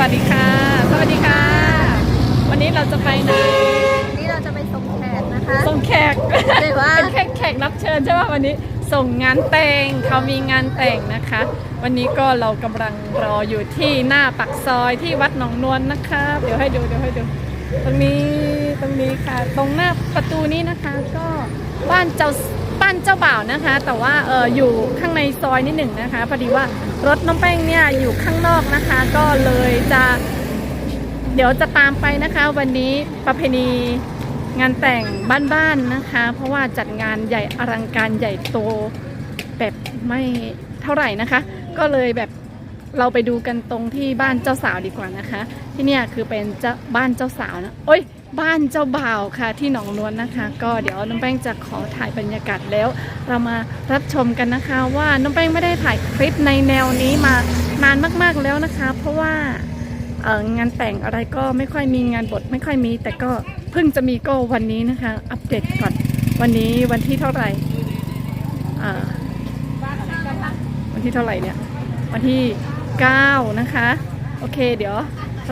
วัสดีค่ะ สวัสดีค่ะ วันนี้เราจะไปไหนนี่เราจะไปส่งแขกนะคะส่งแขกเรียกว่าเป็นแขกแขกรับเชิญใช่ไหมวันนี้ส่งงานแต่งเขามีงานแต่งนะคะ วันนี้ก็เรากำลังรออยู่ที่หน้าปักซอยที่วัดหนองนวลนะคะ เดี๋ยวให้ดูเดี๋ยวให้ดู ตรงนี้ตรงนี้ค่ะ ตรงหน้าประตูนี้นะคะ ก็บ้านเจ้า บ้านเจ้าบ่าวนะคะ แต่ว่าเอออยู่ข้างในซอยนิดหนึ่งนะคะพอดีว่ารถน้องแป้งเนี่ยอยู่ข้างนอกนะคะ ก็เลยจะ เดี๋ยวจะตามไปนะคะ วันนี้ประเพณีงานแต่งบ้านๆนะคะ เพราะว่าจัดงานใหญ่อลังการใหญ่โตแบบไม่เท่าไหร่นะคะ ก็เลยแบบเราไปดูกันตรงที่บ้านเจ้าสาวดีกว่านะคะ ที่เนี่ยคือเป็นเจ้าบ้านเจ้าสาวนะโอ้ย บ้านเจ้าบ่าวค่ะที่หนองนวลนะคะ ก็เดี๋ยวน้องแป้งจะขอถ่ายบรรยากาศแล้ว เรามารับชมกันนะคะ ว่าน้องแป้งไม่ได้ถ่ายคลิปในแนวนี้มานานมากๆแล้วนะคะ เพราะว่าเอองานแต่งอะไรก็ไม่ค่อยมีงานบทไม่ค่อยมี แต่ก็เพิ่งจะมีก็วันนี้นะคะ อัปเดตก่อนวันนี้วันที่เท่าไหร่วันที่เท่าไหร่เนี่ยวันที่ 9 นะคะ โอเคเดี๋ยว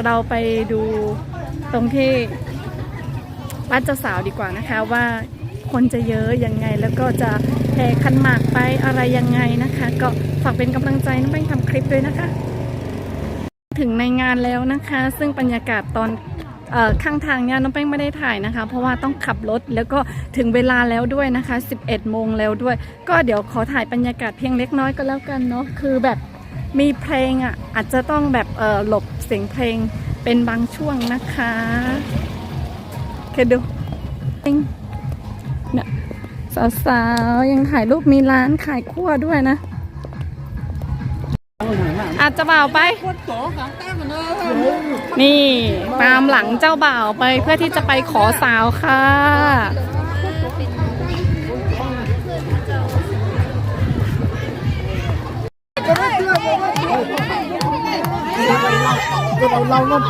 เราไปดูตรงที่ บ้านเจ้าสาวดีกว่านะคะว่าคนจะเยอะยังไงแล้วก็จะแห่ขันหมากไปอะไรยังไงนะคะ ก็ฝากเป็นกำลังใจน้องแป้งทำคลิปด้วยนะคะ ถึงในงานแล้วนะคะ ซึ่งบรรยากาศตอนออข้างทางเนี่ยน้องแป้งไม่ได้ถ่ายนะคะ เพราะว่าต้องขับรถแล้วก็ถึงเวลาแล้วด้วยนะคะ 11 โมงแล้วด้วย ก็เดี๋ยวขอถ่ายบรรยากาศเพียงเล็กน้อยก็แล้วกันเนาะคือแบบมีเพลงอะอาจจะต้องแบบหลบเสียงเพลงเป็นบางช่วงนะคะ เคดูเนี่ยสาวๆ ยังถ่ายรูปมีร้านขายคั่วด้วยนะ อาจจะบ่าวไป นี่ตามหลังเจ้าบ่าวไปเพื่อที่จะไปขอสาวค่ะ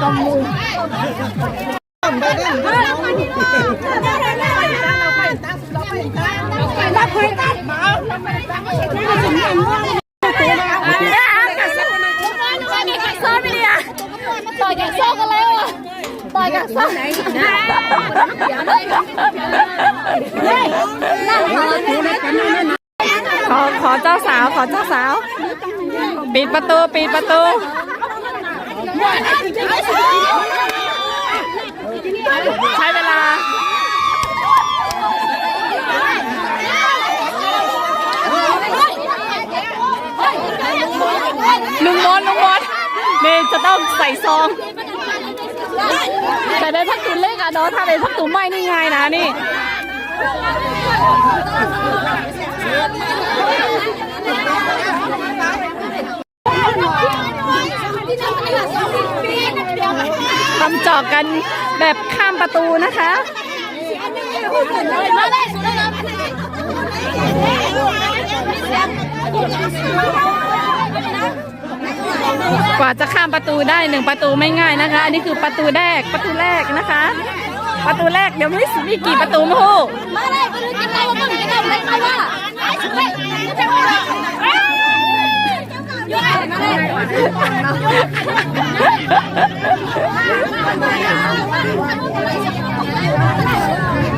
ต่อ ยกันโซ่กันแล้วอะต่อยกันโซ่ไหนนะนั่งเขาเลยนะขอขอเจ้าสาวขอเจ้าสาว ปิดประตูปิดประตู ใช้เวลาลุงมดลุงมดนี่จะต้องใส่ซอง แต่เป็นพักตุนเล็กอะเนาะถ้าเป็นพักตุนไม่นี่ไงนะนี่ ทำจอกกันแบบข้ามประตูนะคะกว่าจะข้ามประตูได้หนึ่งประตูไม่ง่ายนะคะ อันนี้คือประตูแรกประตูแรกนะคะ ประตูแรกเดี๋ยวไม่มีกี่ประตูม่รู้มาเลยมาเลยกินอะไรมากินอะไรมาว่าจะมา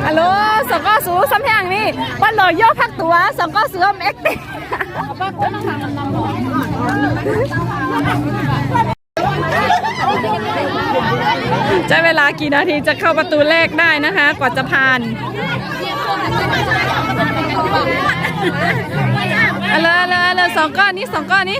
ฮัลโหลสองก้อสูซ้ำแพงนี่วันหล่อย่อพักตัวสองก้อสูมเอ็กติใช้เวลากี่นาทีจะเข้าประตูแรกได้นะคะ กว่าจะผ่าน เอาเลยเอาเลยเอาเลยสองก้อนนี้สองก้อนนี้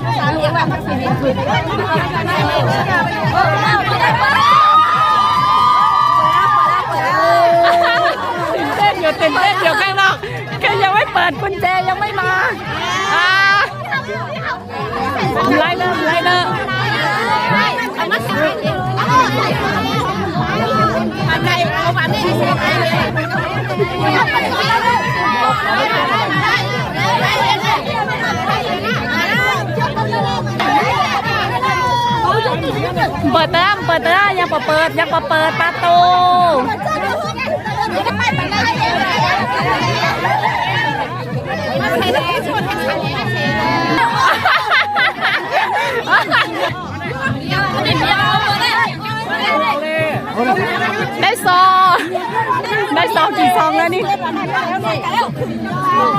อยู่เต้นเต้นอยู่ข้างนอกแค่ยังไม่เปิดกุญแจยังไม่มาอ่าไล่เนอร์ไล่เนอร์อะไรเอาม เปิดเติมเปิดเติมยังเปิดเปิดยังเปิดเปิดประตูได้ซอได้ซองกี่ซองแล้วนี่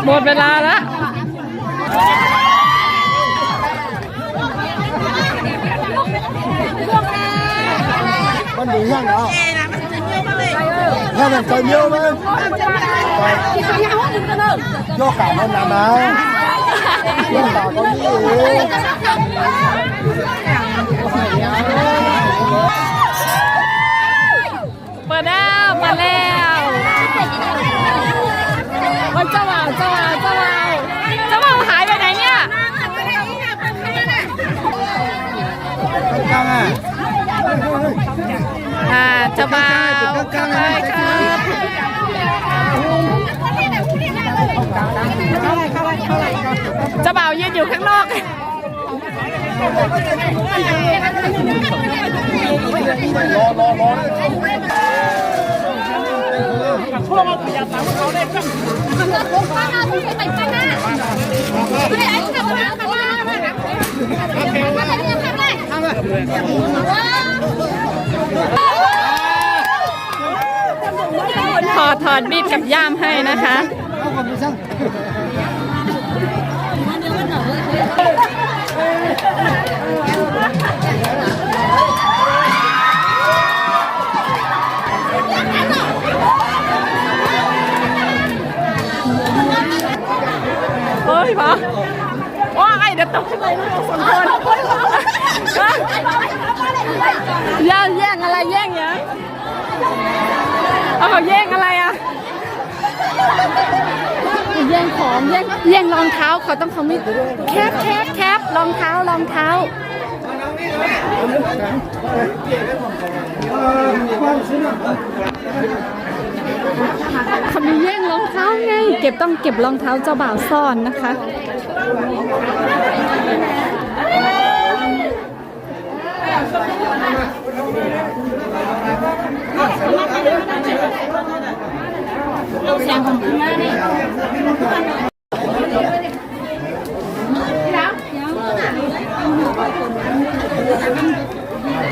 หมดเวลาแล้ว con đứng ngang đó ngang là trời nhiêu bên cho cả con làm đấy cho cả con đi bờ đao bờ leo con cho vào cho vào cho vào. าบ่าวยืนอยู่ข้างนอก lo lo lo ถอดถอดบีบกับย่ามให้นะคะ ว้ายเดี๋ยวตกไปลูกสองคนแย่งแย่งอะไรแย่งเนี้ยเอาแย่งอะไรอะแย่งของแย่งแย่งรองเท้าเขาต้องเขาไม่แคบแคบแคบรองเท้ารองเท้าเขามีแย่งรองเท้าไง เก็บต้องเก็บรองเท้าเจ้าบ่าวซ่อนนะคะ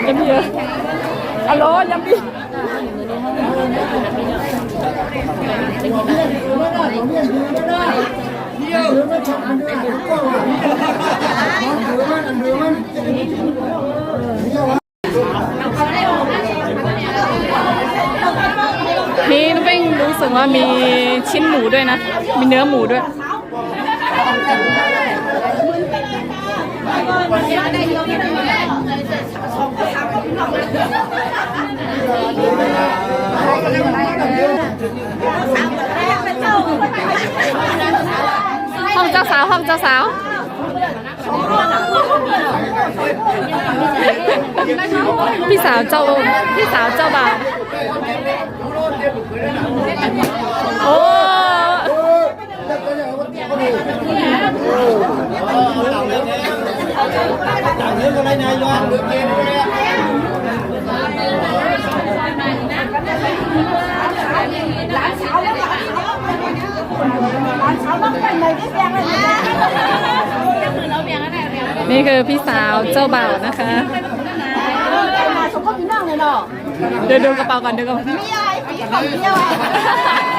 ยังมีเหร สึกว่ามีชิ้นหมูด้วยนะ มีเนื้อหมูด้วยห้องเจ้าสาวห้องเจ้าสาวพี่สาวเจ้าพี่สาวเจ้าบ่าว นี่คือพี่สาวเจ้าบ่าวนะคะ เดี๋ยวดูกระเป๋าก่อนดูกระเป๋า เ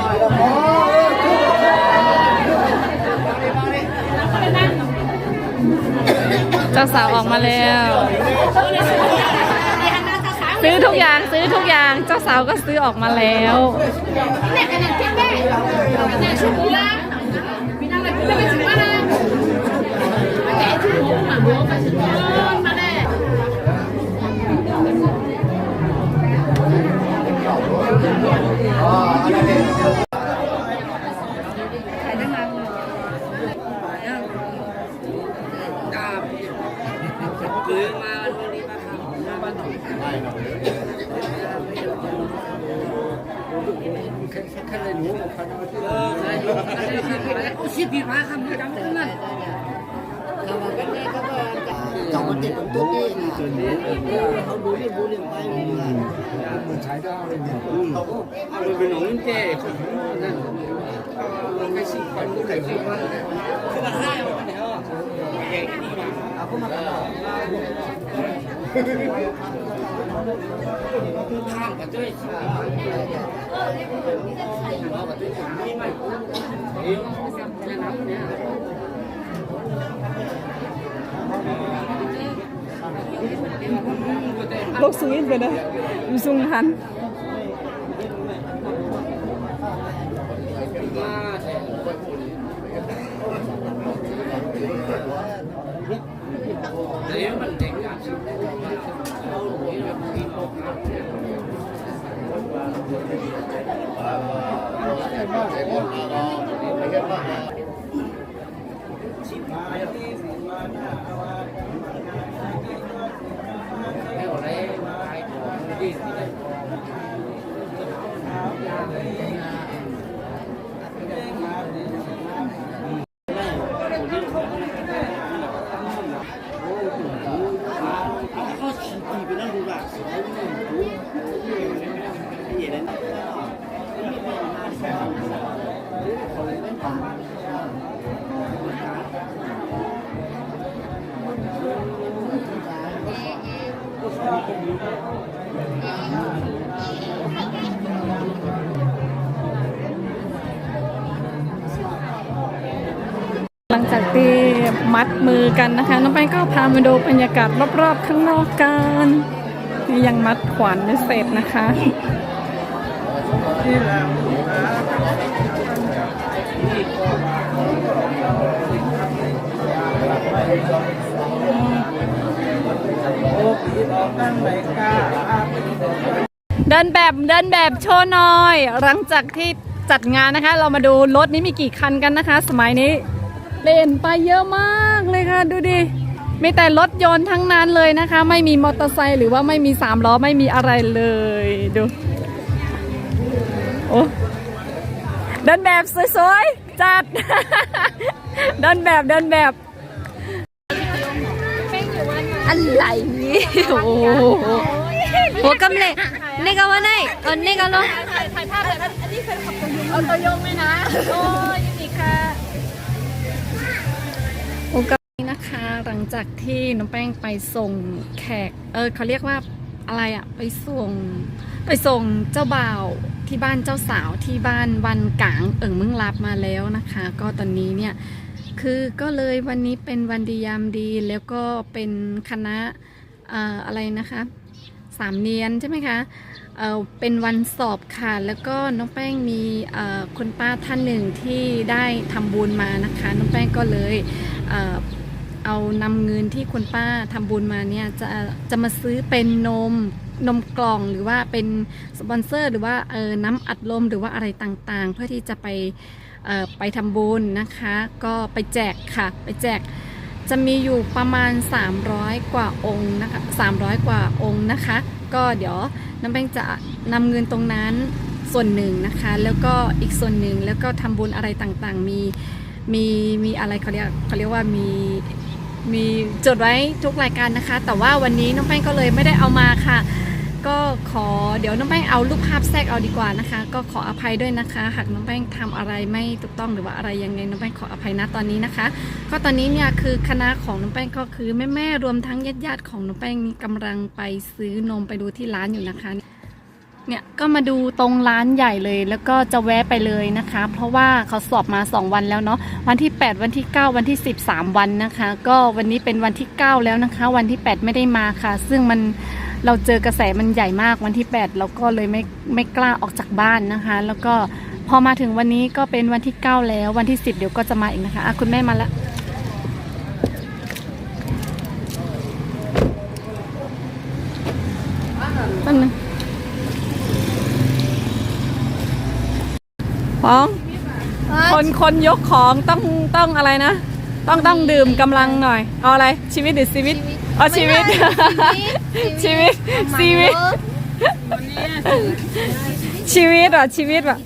จ้าสาวออกมาแล้ว ซื้อทุกอย่างซื้อทุกอย่างเจ้าสาวก็ซื้อออกมาแล้ว สองคนติดผมตุ๊กนี่เขาดูนี่บูนี่ไปมันใช้ได้เลยเนี่ยเป็นหนองเจ๊นั่นมันไม่สิคนก็เลยคิดว่าคือมันให้มันเนี่ยเอาเข้ามา ข้ามกับเจ้อากับเจ้ยลูกสูงอินไปเลยสูงหันเดี๋ยวมันเด็กอะ Ayan pa. Ayan pa. หลังจากที่มัดมือกันนะคะ น้องไปก็พามาดูบรรยากาศรอบๆข้างนอกกันนี่ยังมัดขวัญไม่เสร็จนะคะเดินแบบเดินแบบโชว์หน่อย หลังจากที่จัดงานนะคะ เรามาดูรถนี้มีกี่คันกันนะคะ สมัยนี้ เปลี่ยนไปเยอะมากเลยค่ะดูดิมีแต่รถยนต์ทั้งนั้นเลยนะคะ ไม่มีมอเตอร์ไซค์หรือว่าไม่มีสามล้อไม่มีอะไรเลยดูโอ้เดินแบบสวยๆ จัด เดินแบบเดินแบบอะไรนี่โอ้โหหัวกำเละเนกาวะไนเออเนกาโลถ่ายถ่ายภาพแบบอันนี้เป็นขับตัวยงเอาตัวยงไหมนะ โอ้ยยินดีค่ะ โอกาสนี้นะคะหลังจากที่น้องแป้งไปส่งแขก เออเขาเรียกว่าอะไรอะไปส่ง ไปส่งเจ้าบ่าวที่บ้านเจ้าสาวที่บ้านวันกลางเอิงมึงรับมาแล้วนะคะ ก็ตอนนี้เนี่ยคือก็เลยวันนี้เป็นวันดียามดีแล้วก็เป็นคณะเอ่ออะไรนะคะ สามเนียนใช่ไหมคะเป็นวันสอบค่ะ แล้วก็น้องแป้งมีคุณป้าท่านหนึ่งที่ได้ทำบุญมานะคะ น้องแป้งก็เลยเอ่อเอานำเงินที่คุณป้าทำบุญมาเนี่ยจะจะมาซื้อเป็นนมนมกล่องหรือว่าเป็นสปอนเซอร์ หรือว่าเออน้ำอัดลมหรือว่าอะไรต่างๆ เพื่อที่จะไปไปทำบุญนะคะ ก็ไปแจกค่ะ ไปแจกจะมีอยู่ประมาณ 300 กว่าองค์นะคะ300 กว่าองค์นะคะ ก็เดี๋ยวน้ำแป้งจะนำเงินตรงนั้นส่วนหนึ่งนะคะ แล้วก็อีกส่วนหนึ่งแล้วก็ทำบุญอะไรต่างๆ มีมีมีอะไรเขาเรียกเขาเรียกว่ามีมีจดไว้ทุกรายการนะคะ แต่ว่าวันนี้น้องแป้งก็เลยไม่ได้เอามาค่ะ ก็ขอเดี๋ยวน้องแป้งเอารูปภาพแทรกเอาดีกว่านะคะ ก็ขออภัยด้วยนะคะ หากน้องแป้งทำอะไรไม่ถูกต้องหรือว่าอะไรยังไงน้องแป้งขออภัยนะตอนนี้นะคะ ก็ตอนนี้เนี่ยคือคณะของน้องแป้งก็คือแม่ๆรวมทั้งญาติๆของน้องแป้งนี่กำลังไปซื้อนมไปดูที่ร้านอยู่นะคะเนี่ยก็มาดูตรงร้านใหญ่เลยแล้วก็จะแวะไปเลยนะคะ เพราะว่าเขาสอบมา 2 วันแล้วเนาะวันที่ 8 วันที่ 9 วันที่ 10 3 วันนะคะ ก็วันนี้เป็นวันที่ 9 แล้วนะคะ วันที่ 8 ไม่ได้มาค่ะ ซึ่งมัน เราเจอกระแสมันใหญ่มากวันที่ 8 เราก็เลยไม่ไม่กล้าออกจากบ้านนะคะ แล้วก็พอมาถึงวันนี้ก็เป็นวันที่ 9 แล้ววันที่ 10 เดี๋ยวก็จะมาอีกนะคะอะคุณแม่มาแล้วแป๊บนึงฟ้องคนคนยกของต้องต้องอะไรนะ ต้องต้องดื่มกำลังหน่อย เอาอะไรชีวิตหรือชีวิต เอาชีวิต ชีวิต ชีวิต ชีวิตเหรอชีวิตเหรอ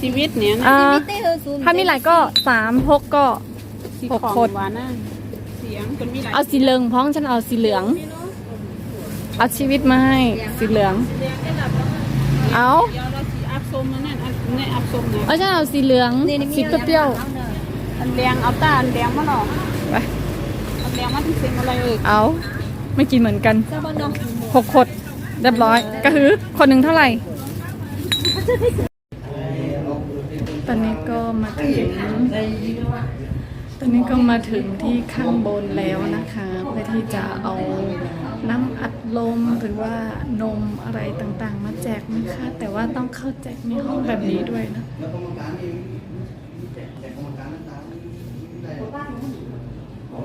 ชีวิตเนี่ยนะอ่าถ้ามีหลายก็สามหกก็ สีหกของคนหวานนะเสียงคนมีหลายเอาสีเหลืองพ้องฉันเอาสีเหลือง เอาชีวิตมาให้สีเหลืองเอาเดี๋ยวเราสีอัพส้มนะนั่นอันในอัพส้มนะเอาฉันเอาสีเหลืองสีเปรี้ยวอันแดงเอาตาอันแดงมาหรอๆไปอัน แดงมาที่เซ็งอะไรเอ่ยเอาไม่กินเหมือนกันหกขดเรียบร้อย ก็คือคนหนึ่งเท่าไหร่ ตอนนี้ก็มาถึง ตอนนี้ก็มาถึงที่ข้างบนแล้วนะคะเพื่อที่จะเอาน้ำอัดลมหรือว่านมอะไรต่างๆ มาแจกนะคะ แต่ว่าต้องเข้าแจกในห้องแบบนี้ด้วยนะ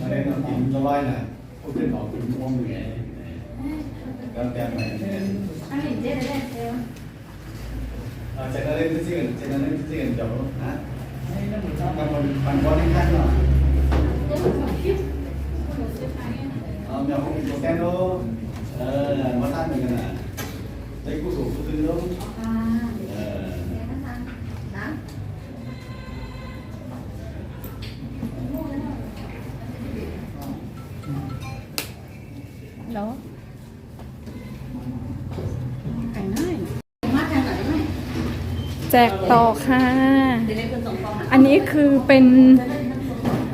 อันนี้เรากินละลายนะพูดถึงออกเป็นม่วงไงแล้วแกใหม่อันนี้เจ๊ได้แล้วเจ๊ได้เล่นที่กันเจ๊ได้เล่นที่กันจบฮะกับคนปันบอลนี่ขั้นเนาะเอาเดี๋ยวผมโปรแกรมดูเออมาตั้งเหมือนกันนะได้กู้สูงกู้ตึงดูเออ แล้วไก่น้อย แจกต่อค่ะ อันนี้คือเป็น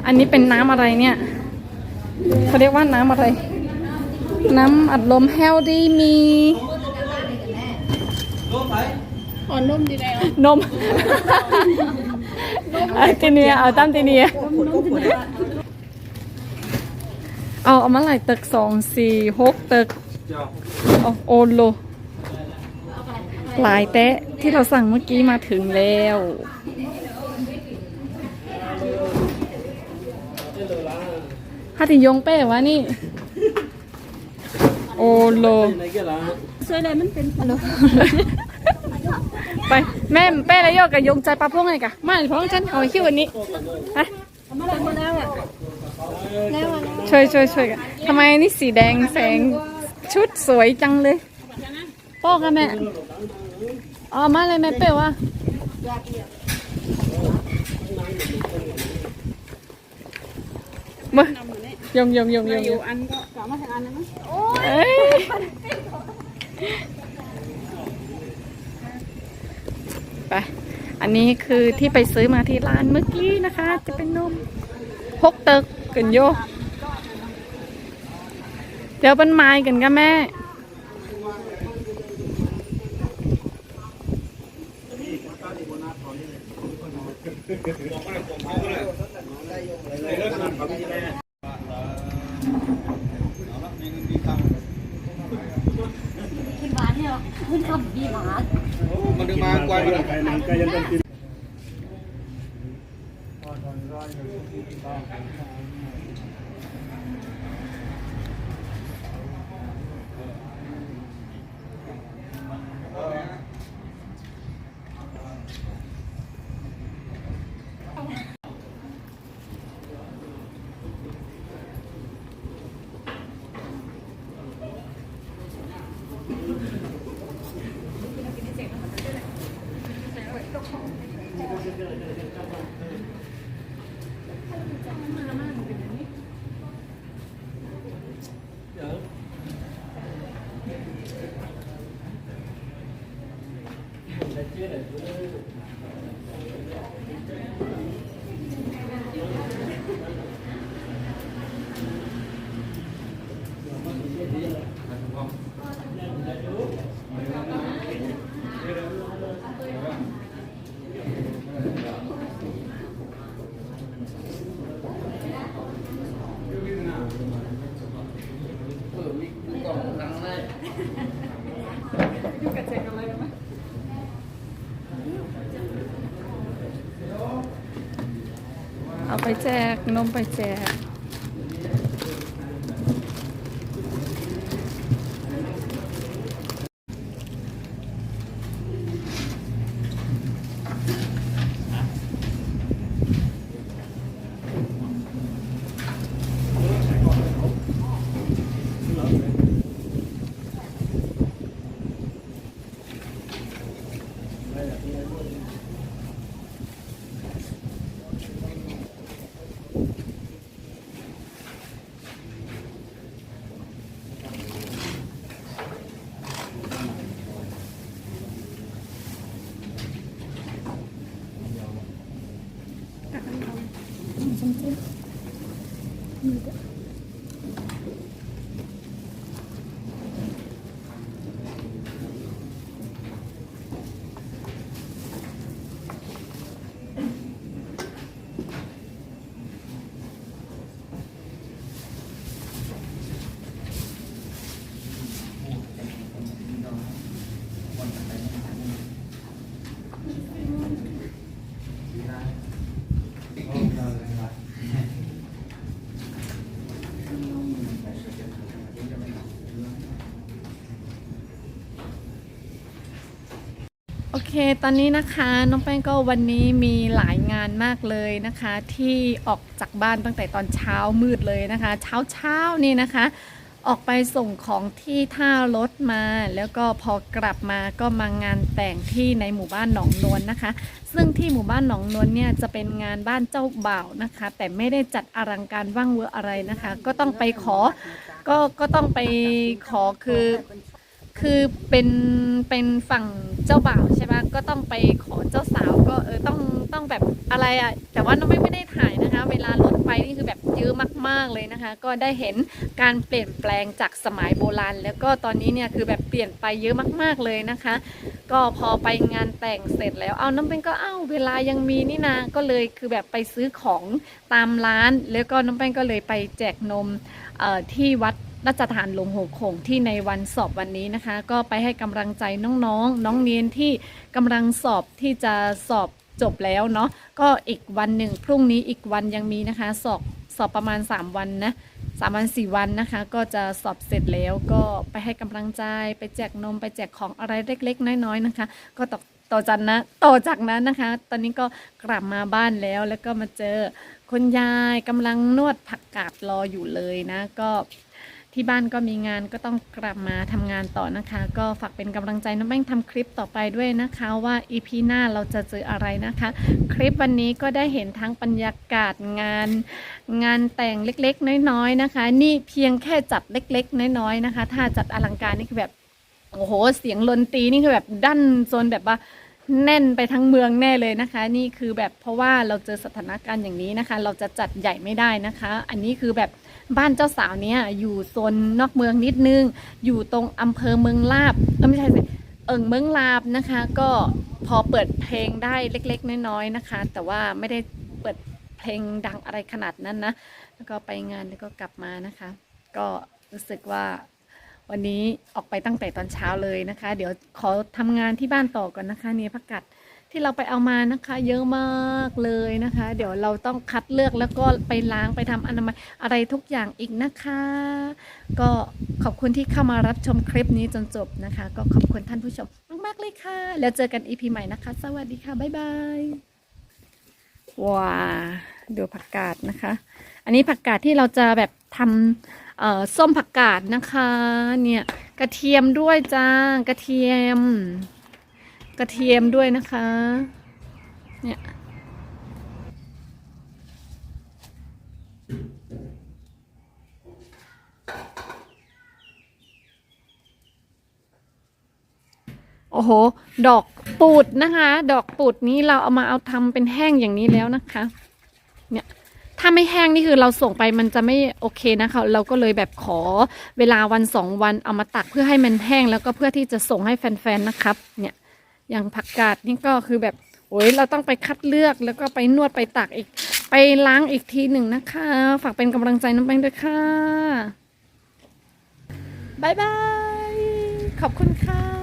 อันนี้เป็นน้ำอะไรเนี่ยเขาเรียกว่าน้ำอะไร น้ำอัดลมเฮลดี้มีอ่อนนุ่มดีแล้วนมเอาตีเนียเอาตั้มตีเนียเอาเอามาหลายตึกสองสี่หกตึกโอโอโล หลายแตะที่เราสั่งเมื่อกี้มาถึงแล้วฮัติยงเป้วะนี่ โอโล สวยเลยมันเป็นฮัลโหลไป แม่เป้แล้วโยกกับยงใจปลาพวงไงกะมาเพราะฉันเอาไอ้คิววันนี้ฮะมาแล้วมาแล้วอะแล้วอะช่วยช่วยช่วยกันทำไมนี่สีแดงแสงชุดสวยจังเลยโป้กันแม่ อ๋อมาเลยแม่เป้วะมายงยงยงยงอยยู่งอันก็กลับมาทางอันนั้นมั้งเอ้ยไป อันนี้คือที่ไปซื้อมาที่ร้านเมื่อกี้นะคะ จะเป็นนมพกเตึกกันโย เดี๋ยวเป็นไม้กันกันแม่ ไปแจกนมไปแจก ค ตอนนี้นะคะน้องแป้งก็วันนี้มีหลายงานมากเลยนะคะ ที่ออกจากบ้านตั้งแต่ตอนเช้ามืดเลยนะคะ เช้าเช้านี่นะคะ ออกไปส่งของที่ท่ารถมา แล้วก็พอกลับมาก็มางานแต่งที่ในหมู่บ้านหนองนวลนะคะ ซึ่งที่หมู่บ้านหนองนวลเนี่ยจะเป็นงานบ้านเจ้าบ่าวนะคะ แต่ไม่ได้จัดอลังการว่างเวอร์อะไรนะคะ ก็ต้องไปขอก็ก็ต้องไปขอคือ คือเป็นเป็นฝั่งเจ้าบ่าวใช่ปะก็ต้องไปขอเจ้าสาวก็เออต้องต้องแบบอะไรอะแต่ว่าน้อไม่ไม่ได้ถ่ายนะคะ เวลารถไปนี่คือแบบเยอะมาก ๆเลยนะคะ ก็ได้เห็นการเปลี่ยนแปลงจากสมัยโบราณ แล้วก็ตอนนี้เนี่ยคือแบบเปลี่ยนไปเยอะมาก ๆเลยนะคะ ก็พอไปงานแต่งเสร็จแล้วเอาน้องเป็นก็เอ้าเวลายังมีนี่นาก็เลยคือแบบไปซื้อของตามร้าน แล้วก็น้องแป้งก็เลยไปแจกนมเอ่อที่วัด ราชทานหลวงหัวโขงที่ในวันสอบวันนี้นะคะ ก็ไปให้กำลังใจน้องๆน้องเนียนที่กำลังสอบที่จะสอบจบแล้วเนาะก็อีกวันหนึ่งพรุ่งนี้อีกวันยังมีนะคะ สอบสอบประมาณ 3 วันนะสามวันสี่วันนะคะ ก็จะสอบเสร็จแล้วก็ไปให้กำลังใจไปแจกนมไปแจกของอะไรเล็ก ๆ น้อยๆนะคะ ก็ต่อต่อจากนะต่อจากนั้นนะคะ ตอนนี้ก็กลับมาบ้านแล้วแล้วก็มาเจอคุณยายกำลังนวดผักกาดรออยู่เลยนะ ก็ ที่บ้านก็มีงานก็ต้องกลับมาทำงานต่อนะคะ ก็ฝากเป็นกำลังใจน้องแป้งทำคลิปต่อไปด้วยนะคะว่า EP หน้าเราจะเจออะไรนะคะ คลิปวันนี้ก็ได้เห็นทั้งบรรยากาศงาน งานแต่งเล็กๆ น้อยๆนะคะ นี่เพียงแค่จัดเล็ก ๆ น้อยๆนะคะ ถ้าจัดอลังการนี่คือแบบโอ้โห เสียงดนตีนี่คือแบบดั้นโซนแบบว่าแน่นไปทั้งเมืองแน่เลยนะคะ นี่คือแบบเพราะว่าเราเจอสถานการณ์อย่างนี้นะคะ เราจะจัดใหญ่ไม่ได้นะคะ อันนี้คือแบบ บ้านเจ้าสาวเนี่ยอยู่โซนนอกเมืองนิดนึง อยู่ตรงอำเภอเมืองลาบเออไม่ใช่สิเอิงเมืองลาบนะคะ ก็พอเปิดเพลงได้เล็กๆ น้อยๆนะคะ แต่ว่าไม่ได้เปิดเพลงดังอะไรขนาดนั้นนะแล้วก็ไปงานแล้วก็กลับมานะคะ ก็รู้สึกว่าวันนี้ออกไปตั้งแต่ตอนเช้าเลยนะคะ เดี๋ยวขอทำงานที่บ้านต่อก่อนนะคะเนี่ยผักกัด ที่เราไปเอามานะคะ เยอะมากเลยนะคะ เดี๋ยวเราต้องคัดเลือกแล้วก็ไปล้างไปทำอนามัยอะไรทุกอย่างอีกนะคะ ก็ขอบคุณที่เข้ามารับชมคลิปนี้จนจบนะคะ ก็ขอบคุณท่านผู้ชมมากๆเลยค่ะ แล้วเจอกันอีพีใหม่นะคะ สวัสดีค่ะ บ๊ายบายว้าดูผักกาดนะคะ อันนี้ผักกาดที่เราจะแบบทำส้มผักกาดนะคะ เนี่ยกระเทียมด้วยจ้ากระเทียม กระเทียมด้วยนะคะ เนี่ยโอ้โห ดอกปูดนะคะ ดอกปูดนี้เราเอามาเอาทำเป็นแห้งอย่างนี้แล้วนะคะ เนี่ย ถ้าไม่แห้งนี่คือเราส่งไปมันจะไม่โอเคนะคะ เราก็เลยแบบขอเวลาวันสองวันเอามาตักเพื่อให้มันแห้งแล้วก็เพื่อที่จะส่งให้แฟนๆนะครับ เนี่ย อย่างผักกาดนี่ก็คือแบบโอ้ยเราต้องไปคัดเลือกแล้วก็ไปนวดไปตักอีก ไปล้างอีกทีหนึ่งนะคะ ฝากเป็นกำลังใจน้องแป้งด้วยค่ะบายบาย ขอบคุณค่ะ